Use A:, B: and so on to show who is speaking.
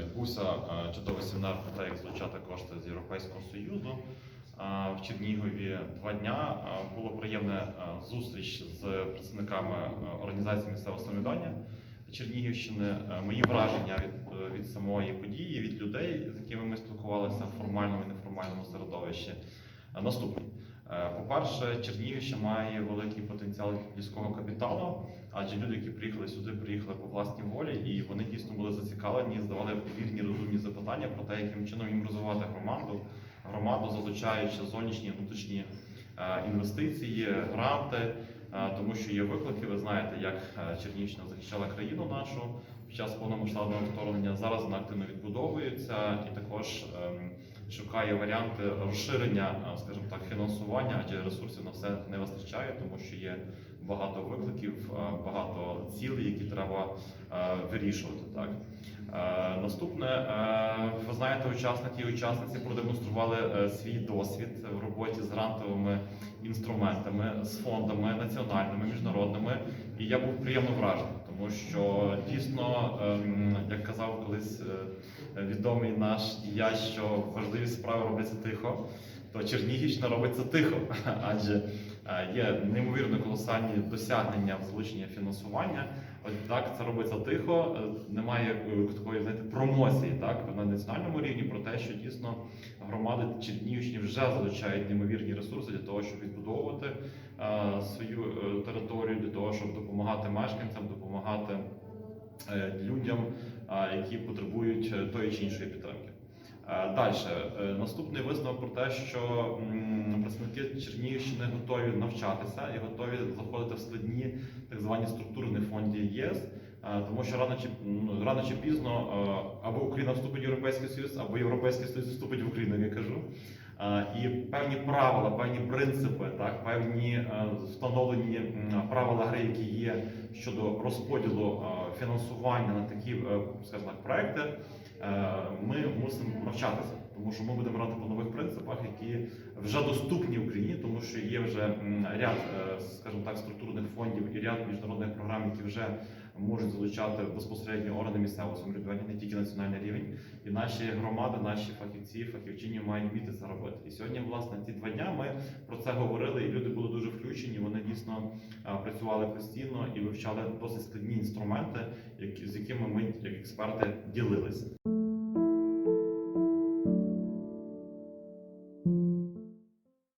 A: відбувся е, чудовий семінар про те, як залучати кошти з Європейського Союзу. Е, В Чернігові два дня Е, було приємне е, зустріч з представниками е, організації місцевого самоврядування Чернігівщини. Е, Мої враження від, е, від самої події, від людей, з якими ми спілкувалися в формальному і неформальному середовищі. Е, Наступні. Е, По-перше, Чернігівщина має великий потенціал людського капіталу, адже люди, які приїхали сюди, приїхали по власній волі, і вони дійсно були зацікавлені, здавали вірні розумні запитання про те, яким чином їм розвивати громаду, громаду, залучаючи зовнішні внутрішні е, інвестиції, гранти, е, тому що є виклики. Ви знаєте, як е, Чернігівщина захищала країну нашу під час повномасштабного вторгнення. Зараз вона активно відбудовується і також. ем, шукає варіанти розширення, е, скажімо так, фінансування, адже ресурсів на все не вистачає, тому що є багато викликів, е, багато цілей, які треба е, вирішувати. Так наступне, ви знаєте, учасники і учасниці продемонстрували свій досвід в роботі з грантовими інструментами, з фондами національними, міжнародними, і я був приємно вражений, тому що дійсно, ем, як казав колись е, відомий наш діяч, що важливі справи робляться тихо, то Чернігівщина робиться тихо, адже е, є неймовірно колосальні досягнення в залученні фінансування. От так це робиться тихо, е, немає такої знаєте, промоції так на національному рівні про те, що дійсно громади Чернігівщини вже залучають неймовірні ресурси для того, щоб відбудовувати е, свою територію, для того, щоб допомагати мешканцям, допомагати людям, е, які потребують е, тої чи іншої підтримки. Далі, наступний висновок про те, що представники Чернігівщини готові навчатися і готові заходити в складні так звані структурні фонди ЄС, е, тому що рано чи ну, рано чи пізно е, або Україна вступить в Європейський Союз, або Європейський Союз вступить в Україну, я кажу. Е, І певні правила, певні принципи, так певні е, встановлені правила гри, які є щодо розподілу е, фінансування на такі, е, скажімо так, проекти, е, ми мусимо навчатися, тому що ми будемо грати по нових принципах, які вже доступні Україні, тому що є вже ряд, е, скажімо так, структурних фондів і ряд міжнародних програм, які вже можуть залучати безпосередньо органи місцевого самоврядування, не тільки національний рівень. І наші громади, наші фахівці, фахівчині мають вміти це робити. І сьогодні, власне, ці два дня ми про це говорили, і люди були дуже включені. Вони дійсно е, працювали постійно і вивчали досить складні інструменти, з якими ми, як експерти, ділилися.